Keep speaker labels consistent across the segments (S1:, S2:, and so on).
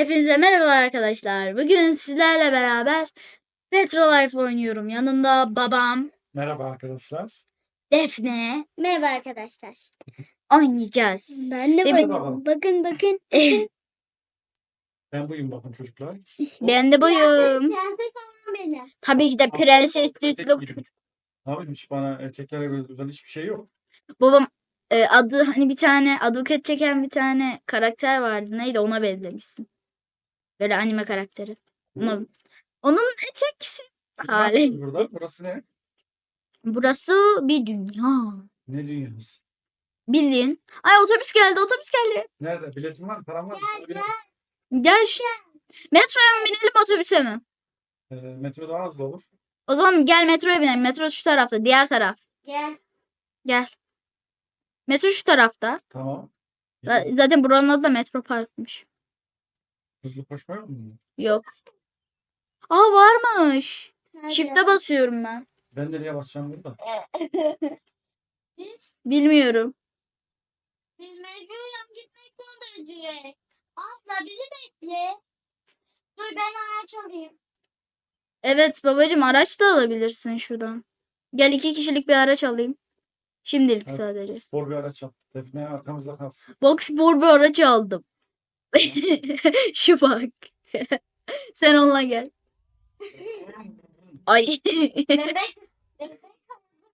S1: Hepinize merhabalar arkadaşlar. Bugün sizlerle beraber Metro Life oynuyorum. Yanımda babam,
S2: Merhaba arkadaşlar.
S1: Defne
S3: Merhaba arkadaşlar.
S1: oynayacağız.
S3: Ben de
S1: mi?
S3: bakın, bakın.
S2: Ben buyum bakın çocuklar.
S1: ben de buyum.
S3: Prenses olan beni.
S1: Tabii ki de prenses.
S2: Ne yapayım hiç bana erkeklere göre özel hiçbir şey yok.
S1: Babam e, adı hani bir tane aduket çeken bir tane karakter vardı. Neydi ona benzemişsin. Böyle anime karakteri. Ona, onun eteksi hali.
S2: Burada. Burası ne?
S1: Burası bir dünya.
S2: Ne dünyası?
S1: Bildiğin. Ay otobüs geldi otobüs geldi.
S2: Nerede? Biletin var mı? Param var mı? Bilet-
S1: Gel şu. Metroya mı binelim otobüse mi?
S2: Ee, metro daha hızlı olur.
S1: O zaman gel metroya binelim. Metro şu tarafta. Diğer taraf.
S3: Gel.
S1: Gel. Metro şu tarafta.
S2: Tamam.
S1: Z- Zaten buranın adı da Metro Park'mış.
S2: Hızlı koşma yok mu?
S1: Yok. Aa varmış.
S3: Nerede?
S1: Shift'e basıyorum ben.
S2: Ben nereye basacağım burada?
S1: Bilmiyorum.
S3: Biz mecburen gitmek zorundayız. Abla bizi bekle. Dur ben araç alayım.
S1: Evet babacığım araç da alabilirsin şuradan. Gel iki kişilik bir araç alayım. Şimdilik
S2: Evet.
S1: sadece.
S2: Spor bir araç al. Defne arkamızda kalsın.
S1: Box spor bir araç aldım. Şu bak. Sen onunla gel. Ay.
S3: Bebek.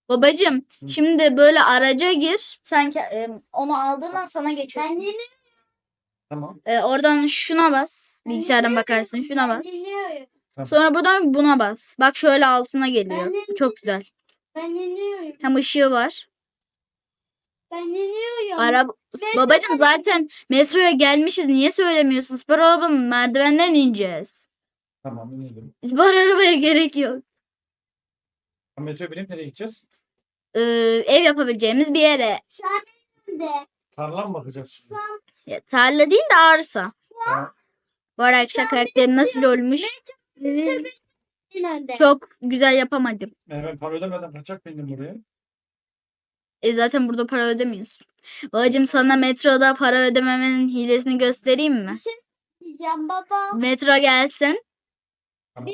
S1: Babacım şimdi böyle araca gir. Sen ke- e, onu aldığından sana geçiyor.
S3: Ben dinliyorum.
S2: Tamam.
S1: E, oradan şuna bas. Bilgisayardan bakarsın şuna bas.
S3: dinliyorum.
S1: Sonra buradan buna bas. Bak şöyle altına
S3: Ben
S1: geliyor.
S3: de-
S1: çok güzel.
S3: Ben dinliyorum.
S1: Hem ışığı var.
S3: Ben dinliyorum.
S1: Araba
S3: Ben
S1: Babacım zaten metroya gelmişiz. Niye söylemiyorsun? Spor arabanın merdivenden ineceğiz.
S2: Tamam inelim.
S1: Spor arabaya gerek yok.
S2: Ha, Metro binip nereye gideceğiz?
S1: Ee, ev yapabileceğimiz bir yere.
S3: Şu an önde.
S2: Tarla mı bakacağız şimdi?
S3: Şu an
S1: Ya, tarla değil de arsa.
S2: Tamam.
S1: Bu arada arkadaşlar karakterim nasıl olmuş?
S3: en önde.
S1: Çok güzel yapamadım.
S2: Ee, ben para ödemeden kaçak bindim buraya.
S1: E zaten burada para ödemiyorsun. Babacım sana metroda para ödememenin hilesini göstereyim mi?
S3: Diyeceğim baba.
S1: Metro gelsin.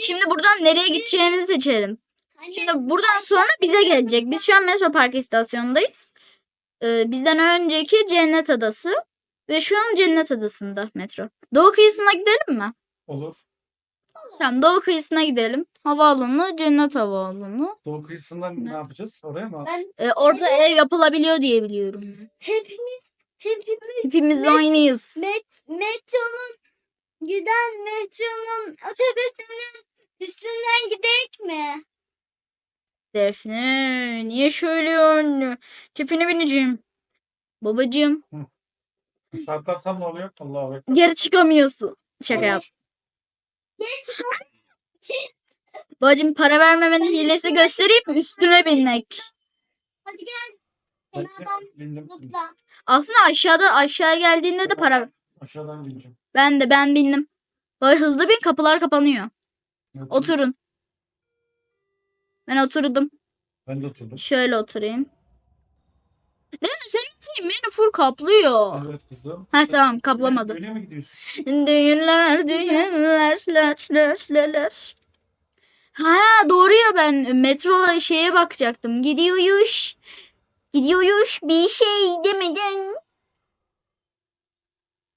S1: Şimdi buradan nereye gideceğimizi seçelim.
S3: Anne,
S1: Şimdi buradan sonra bize gelecek. Biz şu an Metro Park istasyonundayız. Ee, bizden önceki Cennet Adası. Ve şu an Cennet Adası'nda metro. Doğu kıyısına gidelim mi?
S2: Olur.
S1: Tamam doğu kıyısına gidelim. Havaalanı Cennet Havaalanı.
S2: Doğu kıyısından ne yapacağız? Oraya mı?
S3: Ben
S1: Ee, orada ev yapılabiliyor diye biliyorum.
S3: hepimiz hepimiz
S1: Hepimiz
S3: Met-
S1: aynıyız.
S3: met, metronun giden metronun otobüsünün üstünden gidek mi?
S1: Defne niye şöyle yani? Tipine bineceğim. Babacığım
S2: Şartlarsam ne oluyor? Allah'a ekber.
S1: geri çıkamıyorsun. Şaka yap. Babacığım para vermemenin hilesi göstereyim mi? Üstüne binmek.
S3: Hadi gel.
S2: Hadi,
S3: Kenardan
S2: Bindim.
S3: zıpla.
S1: Aslında aşağıda aşağı geldiğinde de para.
S2: Aşağıdan bineceğim.
S1: Ben de ben bindim. Böyle hızlı bin kapılar kapanıyor.
S2: Yok,
S1: Oturun. Ben oturdum.
S2: Ben de oturdum.
S1: Şöyle oturayım. Değil mi? Senin team beni full kaplıyor.
S2: Evet kızım.
S1: Ha tamam kaplamadı.
S2: Öyle mi gidiyorsun?
S1: Düğünler, düğünler, ler, ler, ler. Ha doğru ya ben metrola şeye bakacaktım. Gidiyormuş. Gidiyormuş bir şey demeden.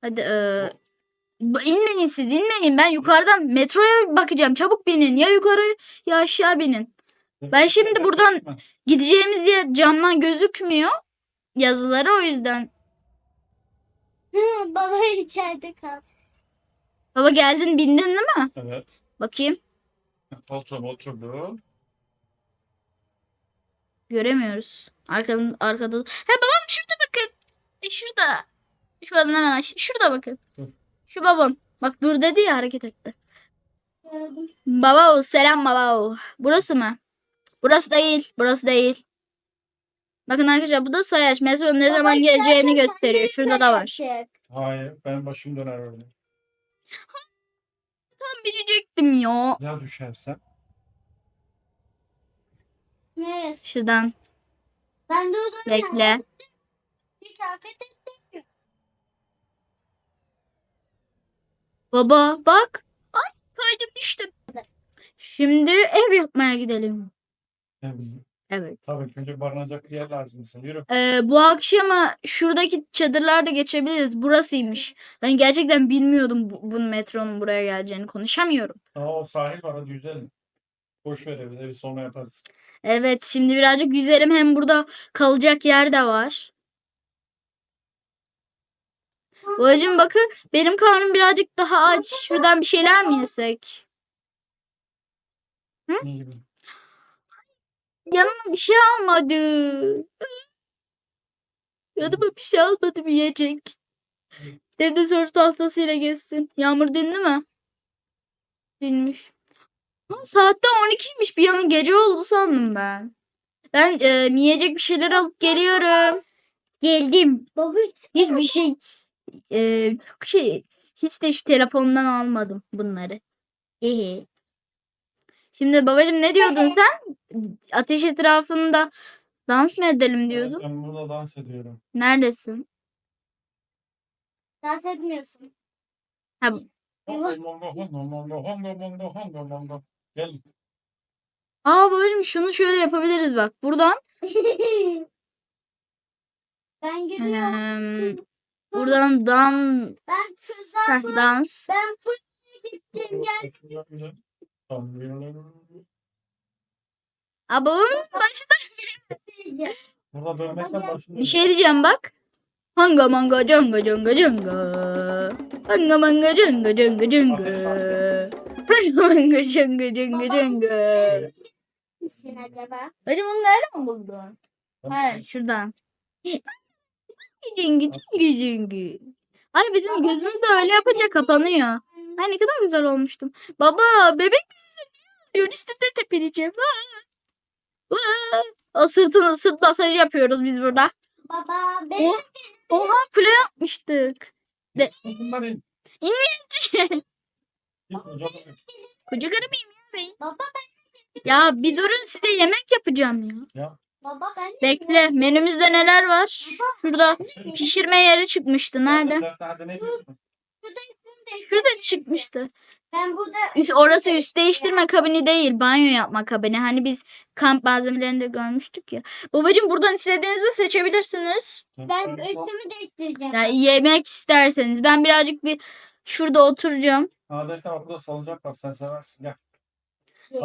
S1: Hadi e, inmeyin siz inmeyin. Ben yukarıdan metroya bakacağım. Çabuk binin. Ya yukarı ya aşağı binin. Ben şimdi buradan- Gideceğimiz yer camdan gözükmüyor. Yazıları o yüzden.
S3: Baba içeride kal.
S1: Baba geldin bindin değil mi?
S2: Evet.
S1: Bakayım.
S2: Koltuğuma oturdum.
S1: Göremiyoruz. Arkada, arkada. Ha babam şurada bakın. E şurada. Şuradan hemen aş- Şurada bakın.
S2: Dur.
S1: Şu babam. Bak dur dedi ya hareket etti. Baba selam baba. Burası mı? Burası değil. Burası değil. Bakın arkadaşlar bu da sayaç. Metronun ne zaman geleceğini gösteriyor. Şurada da var.
S2: Hayır. Benim başım döner öyle.
S1: Tam binecektim ya.
S2: Ya düşersem?
S3: Ne?
S1: Şuradan
S3: Ben de o zaman
S1: bekle.
S3: Ettim.
S1: Baba bak. Ay kaydım düştüm. Şimdi ev yapmaya gidelim.
S2: Ne bileyim.
S1: Evet.
S2: Tabii ki önce barınacak bir yer lazım bize. Yürü.
S1: Ee, bu akşama şuradaki çadırlarda geçebiliriz. Burasıymış. Ben gerçekten bilmiyordum bu, bunun metronun buraya geleceğini. Konuşamıyorum.
S2: Aa, o sahil var hadi yüzelim. Boş ver evi, evi sonra yaparız.
S1: Evet şimdi birazcık yüzerim. Hem burada kalacak yer de var. Babacığım bakın benim karnım birazcık daha aç. Şuradan bir şeyler mi yesek?
S2: Ne gibi?
S1: Yanıma bir şey almadı. Yanıma bir şey almadı bir yiyecek. Devde sorusu hastasıyla geçsin. Yağmur dindi mi? Dinmiş. Ha, saatte 12'ymiş. Bir an gece oldu sandım ben. Ben e, yiyecek bir şeyler alıp geliyorum. Geldim.
S3: Baba
S1: Hiçbir şey e, çok şey hiç de şu telefondan almadım bunları. Hehe. Şimdi babacığım ne diyordun sen? Ateş etrafında dans mı edelim diyordun?
S2: Ben burada dans ediyorum.
S1: Neredesin?
S3: dans etmiyorsun.
S1: Ha,
S2: Hongo, hongo, hongo, hongo, hongo, hongo, hongo. Gel.
S1: aa babacığım şunu şöyle yapabiliriz bak. Buradan
S3: ben gülüyorum.
S1: buradan dan
S3: Ben
S1: dans.
S3: Ben fırına gittim gel.
S1: Aa babamın başında
S2: Burada dönmekten başlıyor.
S1: bir şey diyeceğim bak. Hanga manga canga canga canga. Hanga manga canga canga canga. Hanga manga canga canga canga.
S3: Misin acaba?
S1: Hocam onu nereden mi buldun? He şuradan. Cengi cengi cengi. Ay bizim gözümüz de öyle yapınca kapanıyor. Ay ne kadar güzel olmuştum. Baba bebek misin? Diyor üstünde tepineceğim. O sırtını sırt masajı yapıyoruz biz burada.
S3: Baba benim
S1: Oh, oha kule yapmıştık.
S2: Bunlar in.
S1: İnmeyeceğim.
S2: Git hocam.
S1: Koca karı mıyım ya ben?
S3: baba ben
S1: Ya bir durun size yemek yapacağım ya.
S2: Ya.
S3: baba ben
S1: Bekle menümüzde neler var? Şurada pişirme yeri çıkmıştı. Nerede?
S3: Burada.
S1: Şurada çıkmıştı.
S3: Ben burada
S1: Üst, orası üst değiştirme kabini değil. Banyo yapma kabini. Hani biz kamp malzemelerinde görmüştük ya. Babacım buradan istediğinizi seçebilirsiniz.
S3: ben üstümü değiştireceğim.
S1: Yani yemek isterseniz. Ben birazcık bir şurada oturacağım.
S2: Adeta bak burada salıncak var sen seversin. Gel.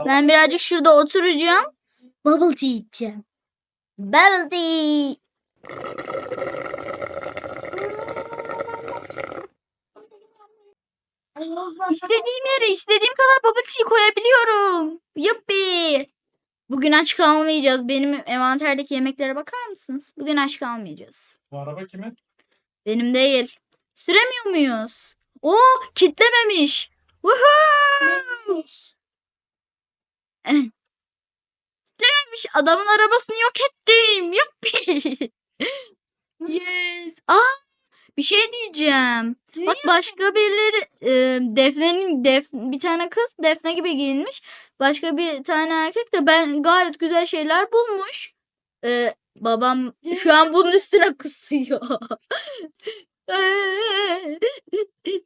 S1: Ben birazcık şurada oturacağım. Bubble tea içeceğim. Bubble tea. İstediğim yere istediğim kadar bubble tea koyabiliyorum. Yuppi. Bugün aç kalmayacağız. Benim envanterdeki yemeklere bakar mısınız? Bugün aç kalmayacağız.
S2: Bu araba kimin?
S1: Benim değil. Süremiyor muyuz? Oo, kitlememiş. Woohoo! Kitlememiş. Adamın arabasını yok ettim. Yuppi. yes. Aa, bir şey diyeceğim. Bak başka birileri e, Defne'nin Def, bir tane kız Defne gibi giyinmiş. Başka bir tane erkek de ben gayet güzel şeyler bulmuş. E, babam şu an bunun üstüne kusuyor.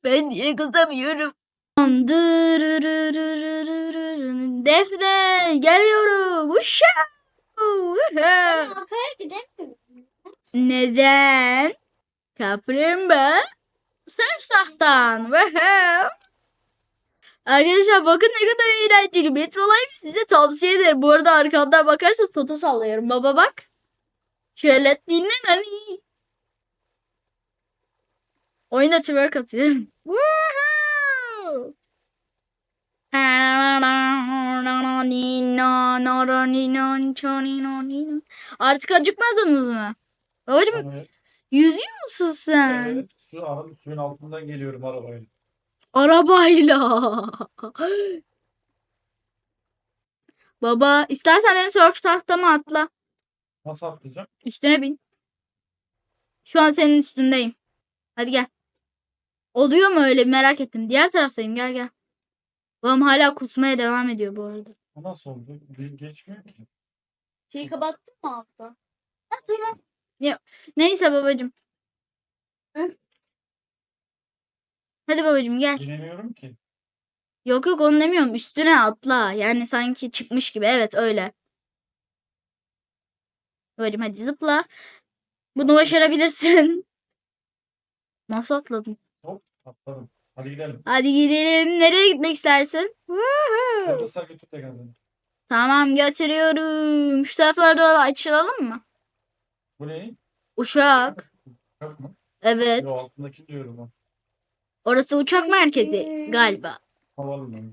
S1: ben niye kızamıyorum? Defne geliyorum. Uşa.
S3: Ben arkaya gidemiyorum.
S1: Neden? Kaplumbağa Sarsaktan. Woohoo. Arkadaşlar bakın ne kadar eğlenceli. Metro Life size tavsiye ederim. Bu arada arkamdan bakarsanız toto sallıyorum. Baba bak. Şöyle dinlen hani. Oyunda twerk atıyorum. Woohoo. Artık acıkmadınız mı? Babacım
S2: Evet.
S1: Yüzüyor musun sen?
S2: Evet. Su, abi, suyun altından geliyorum arabayla.
S1: Arabayla. Baba istersen benim surf tahtama atla.
S2: Nasıl atlayacağım?
S1: Üstüne bin. Şu an senin üstündeyim. Hadi gel. Oluyor mu öyle merak ettim. Diğer taraftayım gel gel. Babam hala kusmaya devam ediyor bu arada.
S2: Bu nasıl oldu? Bir geçmiyor ki.
S3: Şeyi kapattın mı altta?
S1: Ha, tamam. Ya, neyse babacığım.
S3: Hı?
S1: Hadi babacığım gel.
S2: Bilemiyorum ki.
S1: Yok yok onu demiyorum. Üstüne atla. Yani sanki çıkmış gibi. Evet öyle. Babacığım hadi zıpla. Bunu başarabilirsin. Nasıl atladın?
S2: Hop atladım. Hadi gidelim.
S1: Hadi gidelim. Nereye gitmek istersin? Woohoo.
S2: Kıbrıs'a götür de geldim.
S1: Tamam götürüyorum. Şu taraflarda açılalım mı?
S2: Bu ne?
S1: Uçak.
S2: Uçak mı?
S1: Evet.
S2: Yo altındaki diyorum ben.
S1: Orası uçak merkezi galiba.
S2: Havalimanı.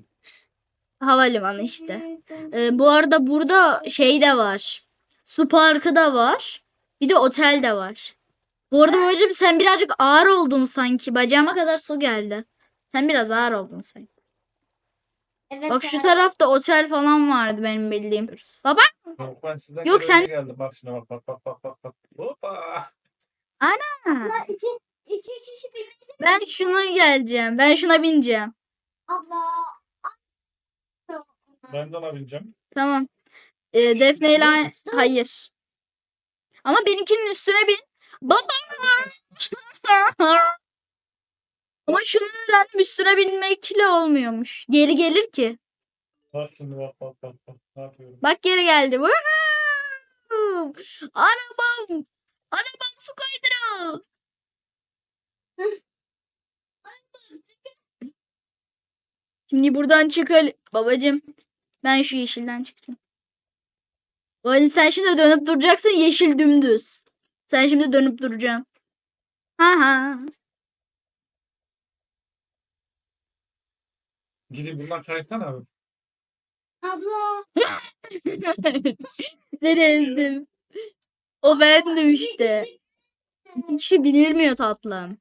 S1: Havalimanı işte. Ee, bu arada burada şey de var. Su parkı da var. Bir de otel de var. Bu arada babacığım sen birazcık ağır oldun sanki. Bacağıma kadar su geldi. Sen biraz ağır oldun sanki.
S3: Evet.
S1: Bak şu
S3: evet.
S1: tarafta otel falan vardı benim bildiğim. Baba
S2: Yok ben sizden
S1: Yok,
S2: Yok,
S1: sen-
S2: geldim. Bak şimdi bak bak bak bak bak. bak. Hoppa.
S3: Abla iki, iki kişi binmedi.
S1: ben şuna geleceğim. Ben şuna bineceğim.
S3: Abla.
S2: Ben de ona bineceğim.
S1: Tamam. Ee, Defne ile aynı- Hayır. Ama benimkinin üstüne bin. Baba. Ama şunu öğrendim üstüne binmekle olmuyormuş. Geri gelir ki.
S2: Bak şimdi bak bak bak. bak. Ne yapıyorum?
S1: Bak geri geldi. Woohoo! Arabam. Arabam su kaydırağı. Şimdi buradan çıkalım. Babacım ben şu yeşilden çıkacağım. Babacım sen şimdi dönüp duracaksın yeşil dümdüz. Sen şimdi dönüp duracaksın. Ha ha.
S2: Gidip bundan kaysana abi.
S3: Abla.
S1: ben ezdim. O bendim işte. kişi binilmiyor tatlım.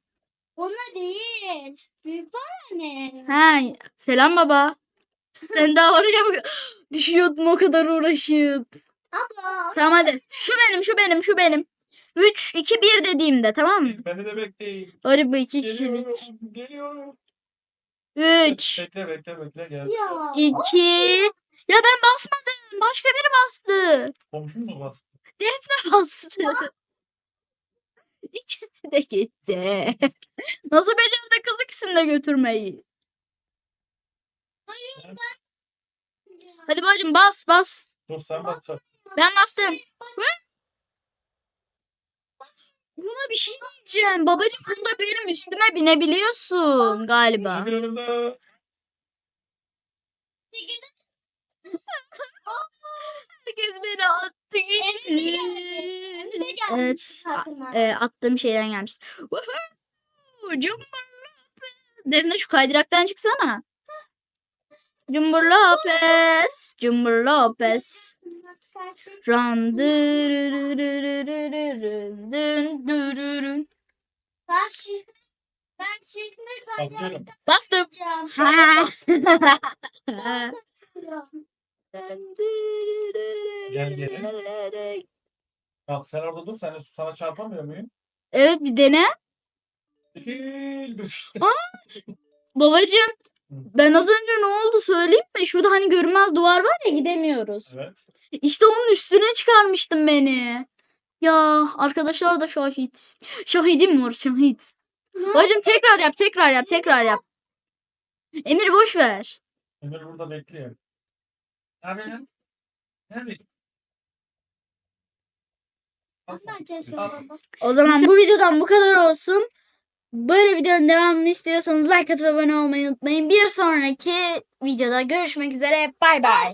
S3: Ona değil. Büyük bana ne?
S1: Ha, selam baba. Sen daha oraya bak. Düşüyordun o kadar uğraşıp.
S3: Abla.
S1: Tamam hadi. Şu benim, şu benim, şu benim. 3, 2, 1 dediğimde tamam mı?
S2: Beni de bekleyin.
S1: Öyle bu iki
S2: Geliyorum.
S1: kişilik.
S2: Geliyorum.
S1: 3,
S2: Bekle bekle bekle gel.
S3: Ya.
S1: 2. Ya ben basmadım. Başka biri bastı.
S2: Komşun mu bastı?
S1: Defne bastı. İkisi de gitti. Nasıl becerdi kız ikisini de götürmeyi? Hadi bacım bas bas.
S2: Dur sen basacaksın.
S1: Ben bastım. Hı? Buna bir şey diyeceğim. Babacım bunda benim üstüme binebiliyorsun galiba. Herkes beni attı gitti.
S3: Gelmiş
S1: Evet.
S3: farkına.
S1: e, attığım şeyden gelmiş. Woohoo! Cumhur Defne şu kaydıraktan çıksana. Cumhur Lopez. Cumhur Lopez. Run.
S3: Ben şişme. Ben şişme
S2: Basıyorum.
S1: Bastım. Ha.
S2: Gel geri. Bak sen orada dur. Sen sana çarpamıyor muyum?
S1: Evet bir dene.
S2: Düş.
S1: Babacım ben az önce ne oldu söyleyeyim mi? Şurada hani görünmez duvar var ya gidemiyoruz.
S2: Evet.
S1: İşte onun üstüne çıkarmıştım beni. Ya arkadaşlar da şahit. Şahidim var şahit. Babacım tekrar yap tekrar yap tekrar yap. Emir boş ver.
S2: Emir burada bekliyor. Ne yapıyorsun? Ne yapıyorsun?
S3: Nasıl açıyorsun baba?
S1: O zaman bu videodan bu kadar olsun. Böyle videonun devamını istiyorsanız like atıp abone olmayı unutmayın. Bir sonraki videoda görüşmek üzere. Bay bay.
S3: Bye.